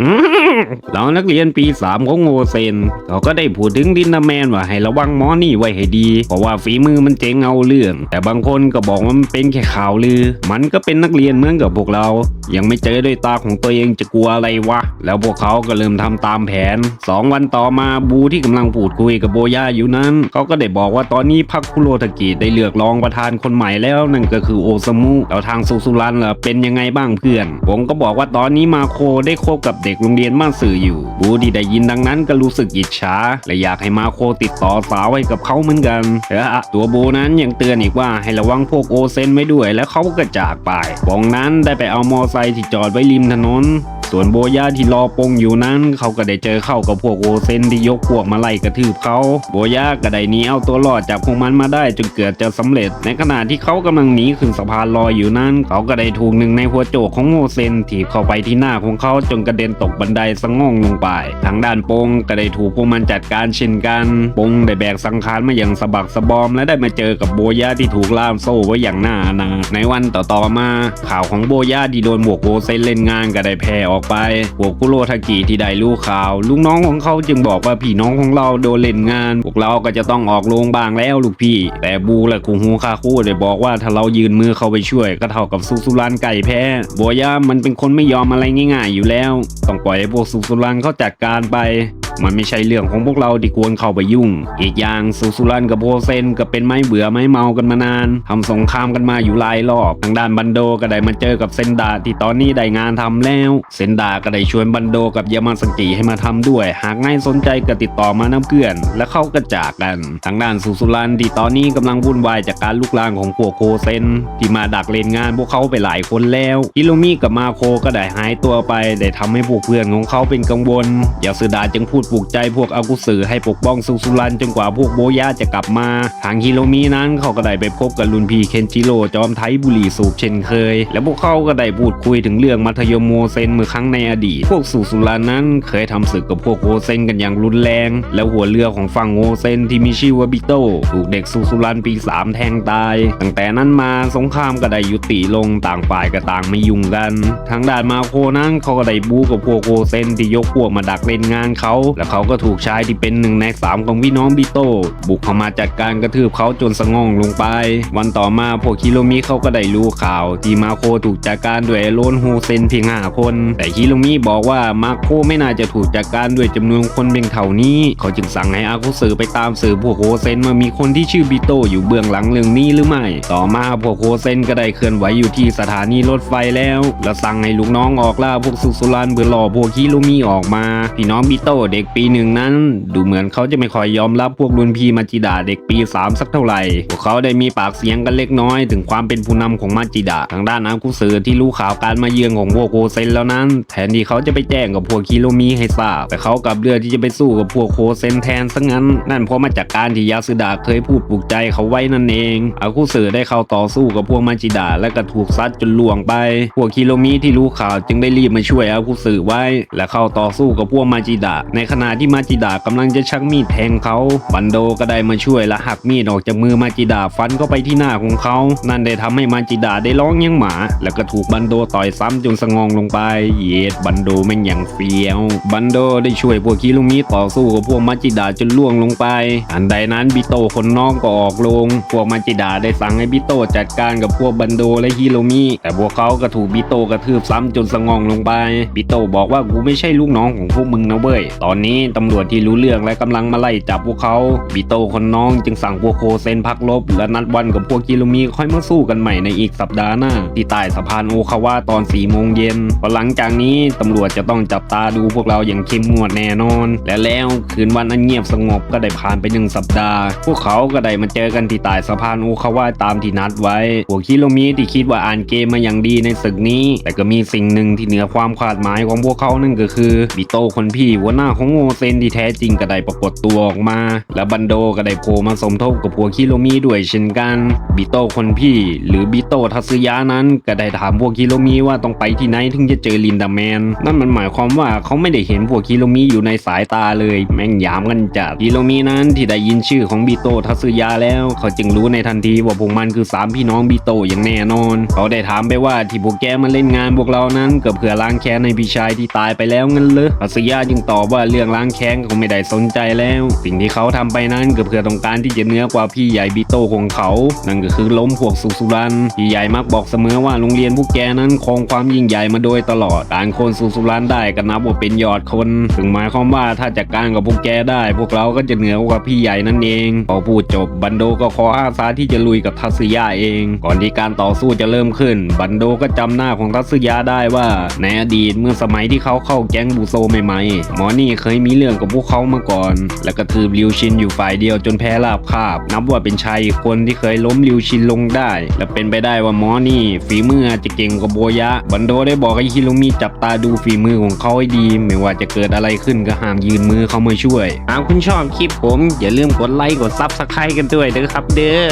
อืมเรานักเรียนปีสามของโงเซนเขาก็ได้พูดถึงดินนาแมนว่าให้ระวังหมอนี่ไว้ให้ดี เพราะว่าฝีมือมันเจ๋งเอาเรื่อง แต่บางคนก็บอกว่ามันเป็นแค่ข่าวลือ มันก็เป็นนักเรียนเหมือนกับพวกเรา ยังไม่เจอด้วยตาของตัวเองจะกลัวอะไรวะ แล้วพวกเขาก็เริ่มทำตามแผนสองวันต่อมาบูที่กำลังพูดคุยกับโบย่าอยู่นั้นเขาก็ได้บอกว่าตอนนี้พักคุโรทากิได้เลือกรองประธานคนใหม่แล้วนั่นก็คือโอซามุแล้วทางซูซูรันล่ะเป็นยังไงบ้างเพื่อน ผมก็บอกว่าตอนนี้มาโคได้คบกับเด็กโรงเรียนมาสื่ออยู่ บูที่ได้ยินดังนั้นก็รู้สึกอิจฉาและอยากให้มาโคติดต่อสาวให้กับเขาเหมือนกันเออตัวบูนั้นยังเตือนอีกว่าให้ระวังพวกโอเซนไว้ด้วย แล้วเขาก็จากไปวงนั้นได้ไปเอามอไซค์ที่จอดไว้ริมถนน ส่วนโบยาที่รอปงอยู่นั้น เขาก็ได้เจอเข้ากับพวกโอเซนที่ยกพวกมาไล่กระทืบเขา โบยาก็ได้หนีเอาตัวรอดจากพวกมันมาได้จนเกือบจะสำเร็จ ในขณะที่เขากำลังหนีขึ้นสะพานลอยอยู่นั้น เขาก็ได้ถูกหนึ่งในหัวโจกของโอเซนถีบเข้าไปที่หน้าของเขาจนกระเด็นตกบันไดสะง่องลงไป ทางด้านปงก็ได้ถูกพวกมันจัดการเช่นกันปงได้แบกสังขารมาอย่างสะบักสะบอม และได้มาเจอกับโบยาที่ถูกล่ามโซ่ไว้อย่างหน้าอนาในวันต่อๆมา ข่าวของโบยาที่โดนบวกโอเซนเล่นงานก็ได้แพร่ออกไปพวกคุโรทากิที่ได้รู้ข่าว ลูกน้องของเขาจึงบอกว่าพี่น้องของเราโดนเล่นงาน พวกเราก็จะต้องออกโรงบางแล้วลูกพี่ แต่บูและคุฮูคาคุได้บอกว่าถ้าเรายืนมือเข้าไปช่วย ก็เท่ากับซูซูรันไก่แพ้บัวย่ามันเป็นคนไม่ยอมอะไรง่าย ๆ อยู่แล้ว ต้องปล่อยให้พวกซูซูรันเขาจัดการไป มันไม่ใช่เรื่องของพวกเราที่ควรเข้าไปยุ่ง อีกอย่างซูซูรันกับโพเซนก็เป็นไม้เบื่อไม้เมากันมานานทำสงครามกันมาอยู่หลายรอบ ทางด้านบันโดก็ได้มาเจอกับเซนดาที่ตอนนี้ได้งานทำแล้ว เซนดาก็ได้ชวนบันโดกับยามาสกิให้มาทำด้วย หากนายสนใจก็ติดต่อมาน้ำเพื่อน และเข้าก็จากกัน ทางด้านซูซูรันที่ตอนนี้กำลังวุ่นวายจากการลุกลามของพวกโคเซนที่มาดักเล่นงานพวกเขาไปหลายคนแล้วฮิโรมิกับมาโคก็ได้หายตัวไป ได้ทำให้พวกเพื่อนของเขาเป็นกังวลยาสึดาจึงพูดปลุกใจพวกอากุสึให้ปกป้องซูซูรันจนกว่าพวกโบย่าจะกลับมา ทางฮิโรมินั้นเขาก็ได้ไปพบกับลุนพีเคนจิโร่จอมไทบุรีสูบเช่นเคย และพวกเขาก็ได้พูดคุยถึงเรื่องมัธยมโมเซนเมื่อครั้งในอดีต พวกซูซูรันนั้นเคยทำศึกกับพวกโฮเซนกันอย่างรุนแรง และหัวเรือของฝั่งโฮเซนที่มีชื่อว่าบิโต้ถูกเด็กซูซูรันปีสามแทงตาย ตั้งแต่นั้นมาสงครามก็ได้ยุติลงต่างฝ่ายก็ต่างไม่ยุ่งกัน ทางด้านมาโคนั้นเขาก็ได้บู๊กับพวกโฮเซนที่ยกพวกมาดักเล่นงานเขาและเขาก็ถูกชายที่เป็นหนึ่งในสามของพี่น้องบิโต้บุกเข้ามาจัดการกระทืบเขาจนสงองลงไป วันต่อมาพวกคิโรมิเขาก็ได้รู้ข่าวที่มาโคถูกจัดการด้วยโลนโฮเซนเพียงห้าคน แต่คิโรมิบอกว่ามาโคไม่น่าจะถูกจัดการด้วยจำนวนคนเพียงเท่านี้ เขาจึงสั่งให้อากุสือไปตามสืบพวกโฮเซนมามีคนที่ชื่อบิโต้อยู่เบื้องหลังเรื่องนี้หรือไม่ ต่อมาพวกโฮเซนก็ได้เคลื่อนไหวอยู่ที่สถานีรถไฟแล้ว และสั่งให้ลูกน้องออกล่าพวกสุสุรันเบื่อหล่อพวกคิโรมิออกมา พี่น้องบิโต้เด็ก็กปีหนึ่งนั้น ดูเหมือนเขาจะไม่ค่อยยอมรับพวกรุ่นพี่มาจิดาเด็กปี 3 สักเท่าไหร่ พวกเขาได้มีปากเสียงกันเล็กน้อย ถึงความเป็นผู้นำของมาจิดาทางด้านอากุสือที่รู้ข่าวการมาเยือนของพวกโกเซนแล้วนั้น แทนที่เขาจะไปแจ้งกับพวกคิโรมิให้ทราบแต่เขากลับเลือกที่จะไปสู้กับพวกโคเซนแทนซะงั้น นั่นเพราะมาจากการที่ยาสึดาเคยพูดปลุกใจเขาไว้นั่นเองอากุสือได้เข้าต่อสู้กับพวกมาจิดาและก็ถูกซัดจนล่วงไป พวกคิโรมิที่รู้ข่าวจึงได้รีบมาช่วยอากุสือไว้ และเข้าต่อสู้กับพวกมาจิดาในขณะที่มาจิดากำลังจะชักมีดแทงเขา บันโดก็ได้มาช่วยและหักมีดออกจากมือมาจิดาฟันเข้าไปที่หน้าของเขา นั่นได้ทำให้มาจิดาได้ร้องยังหมา แล้วก็ถูกบันโดต่อยซ้ำจนสงองลงไป เย็ดบันโดแม่งอย่างเฟี้ยว บันโดได้ช่วยพวกคิลุมิต่อสู้กับพวกมาจิดาจนล่วงลงไป อันใดนั้นบิโตคนน้องก็ออกลง พวกมาจิดาได้สั่งให้บิโตจัดการกับพวกบันโดและฮิโรมิแต่พวกเขาก็ถูกบิโตกระทืบซ้ำจนสงองลงไป บิโตบอกว่ากูไม่ใช่ลูกน้องของพวกมึงนะเว้ย ตอนนี้ตำรวจที่รู้เรื่องและกำลังมาไล่จับพวกเขาบิโตคนน้องจึงสั่งพวกโคเซนพักลบ และนัดวันกับพวกกิโลมีค่อยมาสู้กันใหม่ในอีกสัปดาห์หน้า ที่ใต้สะพานโอคาวาตอน4ี่โมงเย็นพอหลังจากนี้ตำรวจจะต้องจับตาดูพวกเราอย่างเข้มงวดแน่นอน และแล้วคืนวันอันเงียบสงบก็ได้ผ่านไปหนึ่งสัปดาห์ พวกเขาก็ได้มาเจอกันที่ใต้สะพานโอคาวาตามที่นัดไว้พวกคิโลมีที่คิดว่าอ่านเกมมาอย่างดีในศึกนี้ แต่ก็มีสิ่งหนึ่งที่เหนือความคาดหมายของพวกเขานั่นก็คือบิโตคนพี่หัวหน้าของโงเซนที่แท้จริงก็ได้ปรากฏตัวออกมา และบันโดก็ได้โผล่มาสมทบกับพวกคิโรมิด้วยเช่นกันบิโต้คนพี่ หรือบิโต้ทัตสึยะนั้นก็ได้ถามพวกคิโรมิว่าต้องไปที่ไหนถึงจะเจอลินดาแมน นั่นมันหมายความว่าเขาไม่ได้เห็นพวกคิโรมิอยู่ในสายตาเลย แม่งยามกันจัดคิโรมินั้นที่ได้ยินชื่อของบิโต้ทัตสึยะแล้ว เขาจึงรู้ในทันทีว่าพวกมันคือสามพี่น้องบิโต้อย่างแน่นอน เขาได้ถามไปว่าที่พวกแกมาเล่นงานพวกเรานั้นก็เพื่อล้างแค้นในพี่ชายที่ตายไปแล้วงั้นเลยทัตสึยะจึงตอบว่าเรื่องื่องล้างแค้นเขาไม่ได้สนใจแล้ว สิ่งที่เขาทำไปนั้นก็เพื่อต้องการที่จะเหนื้อกว่าพี่ใหญ่บิโต้ของเขา นั่นก็คือล้มพวกสุสุรันพี่ใหญ่มักบอกเสมอว่าโรงเรียนพวกแกนั้นครองความยิ่งใหญ่มาโดยตลอดการคนสุสุรันได้ก็นับว่าเป็นยอดคน ถึงหมายความว่าถ้าจัดการกับพวกแกได้ พวกเราก็จะเหนือกว่าพี่ใหญ่นั่นเองพอพูดจบบันโดก็ขออาสาที่จะลุยกับทัตสึยะเอง ก่อนที่การต่อสู้จะเริ่มขึ้น บันโดก็จำหน้าของทัตสึยะได้ว่าในอดีตเมื่อสมัยที่เขาเข้าแก๊งบูโซใหม่ๆหมอนี่เคยมีเรื่องกับพวกเขามาก่อน และกระทืบลิวชินอยู่ฝ่ายเดียวจนแพ้ราบคาบ นับว่าเป็นชายคนที่เคยล้มลิวชินลงได้ และเป็นไปได้ว่าหมอนี่ ฝีมืออาจจะเก่งกว่าโบยะ บันโดได้บอกให้ฮิโรมิจับตาดูฝีมือของเขาให้ดี ไม่ว่าจะเกิดอะไรขึ้นก็ห้ามยืนมือเขามาช่วย หากคุณชอบคลิปผม อย่าลืมกดไลค์กดซับสไครต์กันด้วยนะครับเด้อ